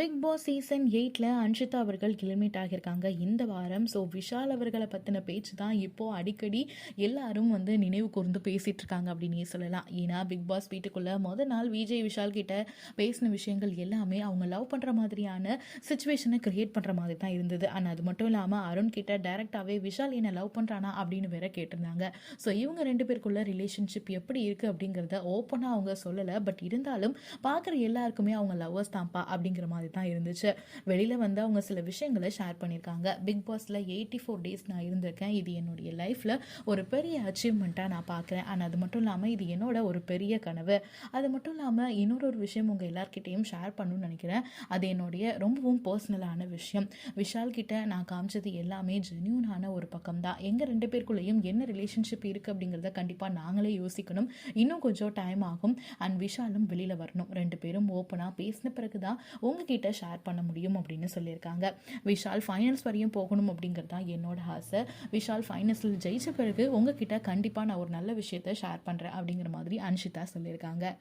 Big Boss season எயிட்டில் அன்ஷிதா அவர்கள் eliminate ஆகியிருக்காங்க இந்த வாரம் ஸோ விஷால் அவர்களை பற்றின பேச்சு தான் இப்போது அடிக்கடி எல்லாரும் வந்து நினைவு கூர்ந்து பேசிகிட்டு இருக்காங்க அப்படின்னே சொல்லலாம். ஏன்னா பிக் பாஸ் வீட்டுக்குள்ளே முதல் நாள் விஜய் விஷால் கிட்ட பேசின விஷயங்கள் எல்லாமே அவங்க லவ் பண்ணுற மாதிரியான சுச்சுவேஷனை கிரியேட் பண்ணுற மாதிரி தான் இருந்தது. ஆனால் அது மட்டும் இல்லாமல் அருண் கிட்ட டேரெக்டாகவே விஷால் என்னை லவ் பண்ணுறானா அப்படின்னு வேற கேட்டிருந்தாங்க. ஸோ இவங்க ரெண்டு பேருக்குள்ள ரிலேஷன்ஷிப் எப்படி இருக்குது அப்படிங்கிறத ஓப்பனாக அவங்க சொல்லலை. பட் இருந்தாலும் பார்க்குற எல்லாருக்குமே அவங்க லவ்வர்ஸ் தான்ப்பா அப்படிங்கிற மாதிரி தான் இருந்துச்சு. வெளியில் வந்து அவங்க சில விஷயங்களை ஷேர் பண்ணியிருக்காங்க. பிக் பாஸில் எயிட்டி ஃபோர் டேஸ் நான் இருந்திருக்கேன். இது என்னுடைய லைஃப்பில் ஒரு பெரிய அச்சீவ்மெண்ட்டாக நான் பார்க்குறேன். ஆனால் அது மட்டும் இல்லாமல் இது என்னோட ஒரு பெரிய கனவு. அது மட்டும் இல்லாமல் இன்னொரு ஒரு விஷயம் உங்கள் எல்லார்கிட்டேயும் ஷேர் பண்ணணும்னு நினைக்கிறேன். அது என்னுடைய ரொம்பவும் பர்சனலான விஷயம். விஷால் கிட்ட நான் காமிச்சது எல்லாமே ஜென்யூனான ஒரு பக்கம் தான். எங்கள் ரெண்டு பேருக்குள்ளேயும் என்ன ரிலேஷன்ஷிப் இருக்குது அப்படிங்கிறத கண்டிப்பாக நாங்களே யோசிக்கணும். இன்னும் கொஞ்சம் டைம் ஆகும். அண்ட் விஷாலும் வெளியில் வரணும். ரெண்டு பேரும் ஓப்பனாக பேசின பிறகு தான் உங்ககிட்ட ஷேர் பண்ண முடியும் அப்படின்னு சொல்லியிருக்காங்க. விஷால் ஃபைனல்ஸ் வரையும் போகணும் அப்படிங்கிறது தான் என்னோட ஆசை. விஷால் ஃபைனல்ஸில் ஜெயிச்ச பிறகு உங்ககிட்ட கண்டிப்பாக நான் ஒரு நல்ல விஷயத்த ஷேர் பண்ணுறேன் அப்படிங்கிற மாதிரி அன்ஷிதா சொல்லியிருக்காங்க.